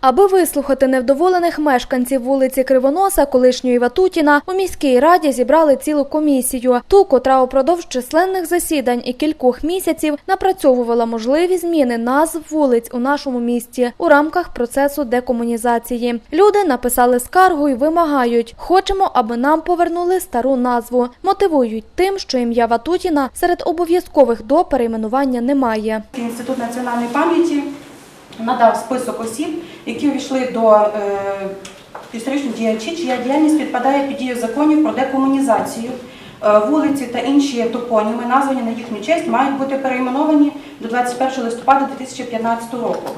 Аби вислухати невдоволених мешканців вулиці Кривоноса, колишньої Ватутіна, у міській раді зібрали цілу комісію, ту, котра упродовж численних засідань і кількох місяців напрацьовувала можливі зміни назв вулиць у нашому місті у рамках процесу декомунізації. Люди написали скаргу і вимагають: хочемо, аби нам повернули стару назву. Мотивують тим, що ім'я Ватутіна серед обов'язкових до перейменування немає. Інститут національної пам'яті надав список осіб, які увійшли до е, історичних діячів, чия діяльність підпадає під дію законів про декомунізацію. Е, Вулиці та інші топоніми, названі на їхню честь, мають бути перейменовані до 21 листопада 2015 року.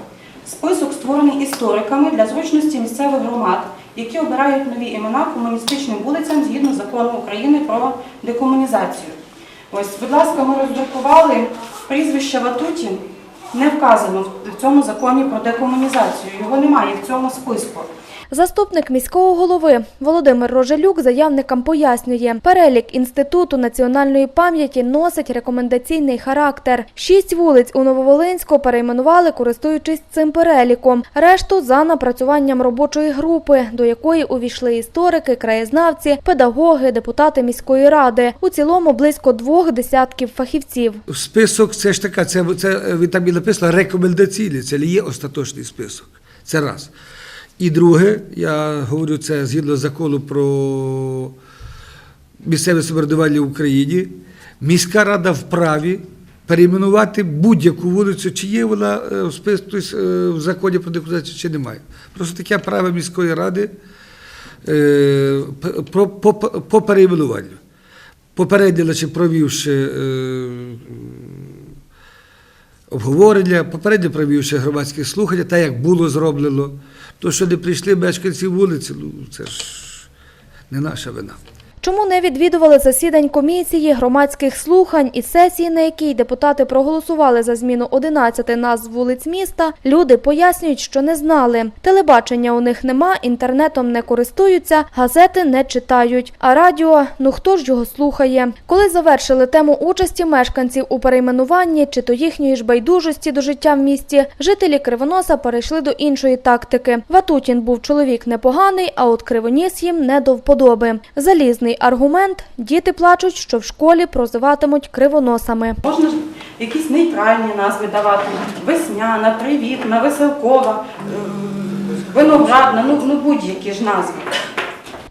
Список створений істориками для зручності місцевих громад, які обирають нові імена комуністичним вулицям згідно закону України про декомунізацію. Ось, будь ласка, ми роздрукували прізвище Ватутін. Не вказано в цьому законі про декомунізацію. Його немає в цьому списку. Заступник міського голови Володимир Рожелюк заявникам пояснює, перелік інституту національної пам'яті носить рекомендаційний характер. Шість вулиць у Нововолинську перейменували, користуючись цим переліком. Решту за напрацюванням робочої групи, до якої увійшли історики, краєзнавці, педагоги, депутати міської ради. У цілому близько двох десятків фахівців. Список це ж така, це, це ви там і написано рекомендаційний, це є остаточний список. Це раз. І друге, я говорю це згідно закону про місцеве самоврядування в Україні. Міська рада вправі перейменувати будь-яку вулицю, чи є вона е, в списку е, в законі про декомунізацію, чи немає. Просто таке право міської ради е, про- по, по перейменуванню. Попередньо, значить, провівши обговорення, попередньо провівши громадські слухання, так як було зроблено, то що не прийшли мешканці вулиці, ну це ж не наша вина. Чому не відвідували засідань комісії, громадських слухань і сесії, на якій депутати проголосували за зміну 11 назв вулиць міста, люди пояснюють, що не знали. Телебачення у них нема, інтернетом не користуються, газети не читають. А радіо, ну хто ж його слухає? Коли завершили тему участі мешканців у перейменуванні чи то їхньої ж байдужості до життя в місті, жителі Кривоноса перейшли до іншої тактики. Ватутін був чоловік непоганий, а от Кривоніс їм не до вподоби. Залізний аргумент – діти плачуть, що в школі прозиватимуть кривоносами. Можна ж якісь нейтральні назви давати: весняна, привітна, веселкова, е, виноградна, ну, ну будь-які ж назви.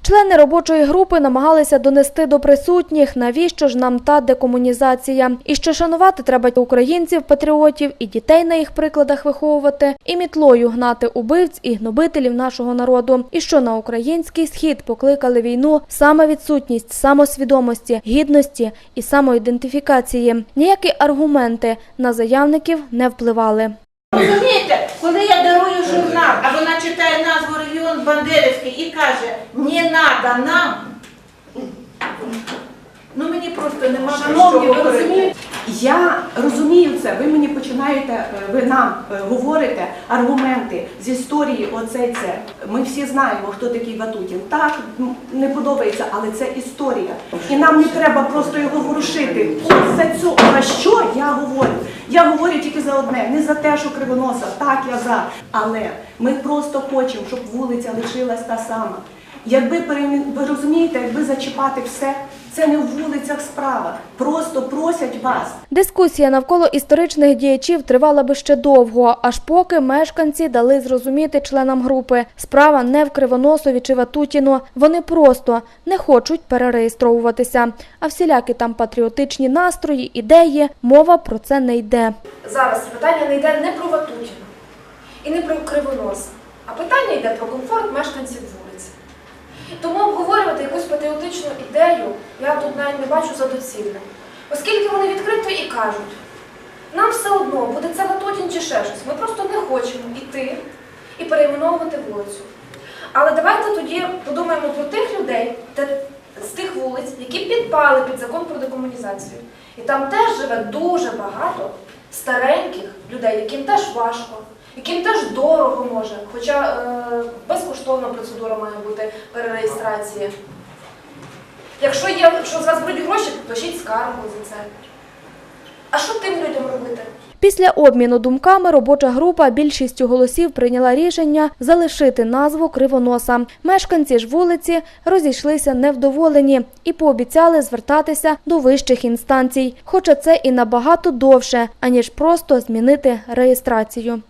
Члени робочої групи намагалися донести до присутніх, навіщо ж нам та декомунізація, і що шанувати треба українців, патріотів, і дітей на їх прикладах виховувати, і мітлою гнати убивць і гнобителів нашого народу, і що на український схід покликали війну саме відсутність самосвідомості, гідності і самоідентифікації. Ніякі аргументи на заявників не впливали. Розумієте, коли я дарую журнал, а вона читає регіон Бандерівський і каже, не надо нам. Ну мені просто нема що ви говорити. Я розумію це. Ви мені починаєте, е, ви нам е, говорите аргументи з історії. Оце це. Ми всі знаємо, хто такий Ватутін. Так не подобається, але це історія. І нам не треба просто його ворушити. Ось за цю про що я говорю? Я говорю тільки за одне, не за те, що кривоноса. Так, я за. Але ми просто хочемо, щоб вулиця лишилась та сама. Якби ви розумієте, якби зачіпати все, це не в вулицях справа. Просто просять вас. Дискусія навколо історичних діячів тривала би ще довго, аж поки мешканці дали зрозуміти членам групи. Справа не в Кривоносові чи Ватутіну. Вони просто не хочуть перереєстровуватися. А всілякі там патріотичні настрої, ідеї, мова про це не йде. Зараз питання не йде не про Ватутіна і не про Кривонос, а питання йде про комфорт мешканців вулиці. Тому обговорювати якусь патріотичну ідею я тут навіть не бачу за доцільним. Оскільки вони відкрито і кажуть, нам все одно, буде це Ватутін чи ще щось, ми просто не хочемо йти і перейменовувати вулицю. Але давайте тоді подумаємо про тих людей, з тих вулиць, які підпали під закон про декомунізацію. І там теж живе дуже багато стареньких людей, яким теж важко, яким теж дорого може, хоча е, безкоштовна процедура має бути перереєстрації. Якщо є, якщо з вас беруть гроші, пишіть скаргу за це. А що тим людям робити? Після обміну думками робоча група більшістю голосів прийняла рішення залишити назву Кривоноса. Мешканці ж вулиці розійшлися невдоволені і пообіцяли звертатися до вищих інстанцій, хоча це і набагато довше, аніж просто змінити реєстрацію.